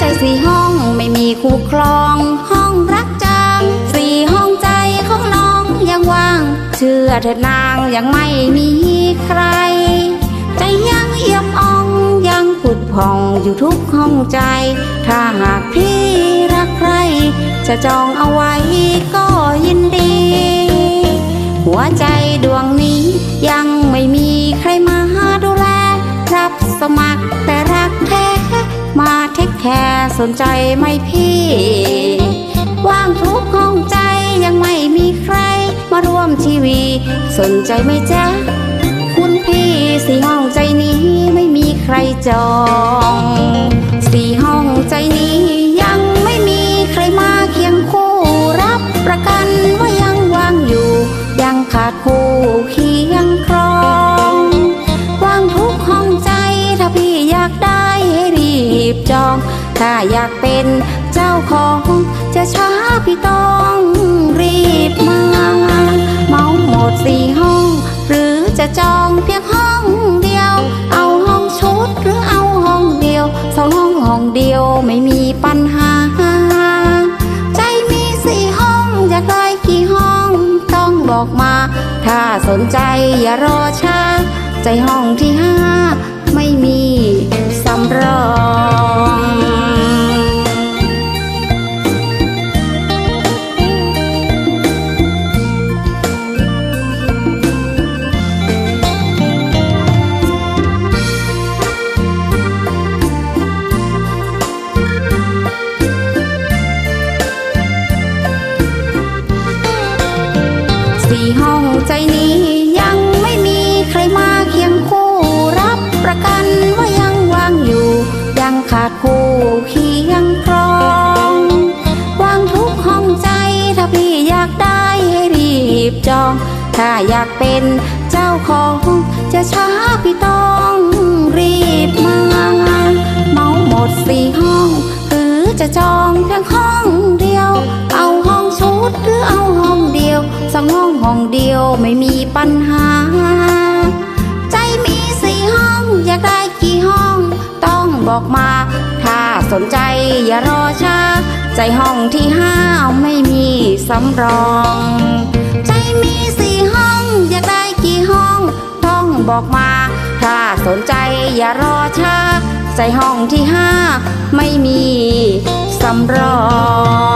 จสี่ห้องไม่มีคู่ครอง ห้องรักจางสี่ห้องใจของน้องยังว่าง เชื่อเถิดนางยังไม่มีใคร ใจยังเอี่ยมอ่องยังผุดผ่องอยู่ทุกห้องใจ ถ้าหากพี่รักใคร จะจองเอาไว้ก็ยินดี หัวใจดวงนี้ยังไม่มีใครมาดูแลรับสมัครแต่ แคร์สนใจไหมพี่ ว่างทุกห้องใจยังไม่มีใครมาร่วมทีวี สนใจไหมจ๊ะ คุณพี่สี่ห้องใจนี้ไม่มีใครจอง สี่ห้องใจนี้ยังไม่มีใครมาเคียงคู่รับประกันว่ายังว่างอยู่ ยังขาดคู่ บจอง ถ้าอยากเป็นเจ้าของ จะช้าพี่ต้องรีบมาเมาหมดสี่ห้อง หรือจะจองเพียงห้องเดียว เอาห้องชุดหรือเอาห้องเดียวสองห้องห้องเดียวไม่มีปัญหา ใจมีสี่ห้องอยากได้กี่ห้องต้องบอกมา ถ้าสนใจอย่ารอช้าใจห้องที่ห้า สี่ห้องใจนี้ยังไม่มีใครมาเคียงคู่ รับประกันว่ายังว่างอยู่ ยังขาดคู่เคียงครองวางทุกห้องใจถ้าพี่อยากได้ให้รีบจอง ถ้าอยากเป็นเจ้าของจะช้าพี่ต้องรีบมาเมาหมดสี่ห้อง หรือจะจองเพียงห้อง องห้องเดียวไม่มีปัญหา ใจมีสี่ห้องอยากได้กี่ห้อง ต้องบอกมา ถ้าสนใจอย่ารอช้า ใจห้องที่ห้าไม่มีสำรอง ใจมีสี่ห้องอยากได้กี่ห้อง ต้องบอกมา ถ้าสนใจอย่ารอช้า ใจห้องที่ห้าไม่มีสำรอง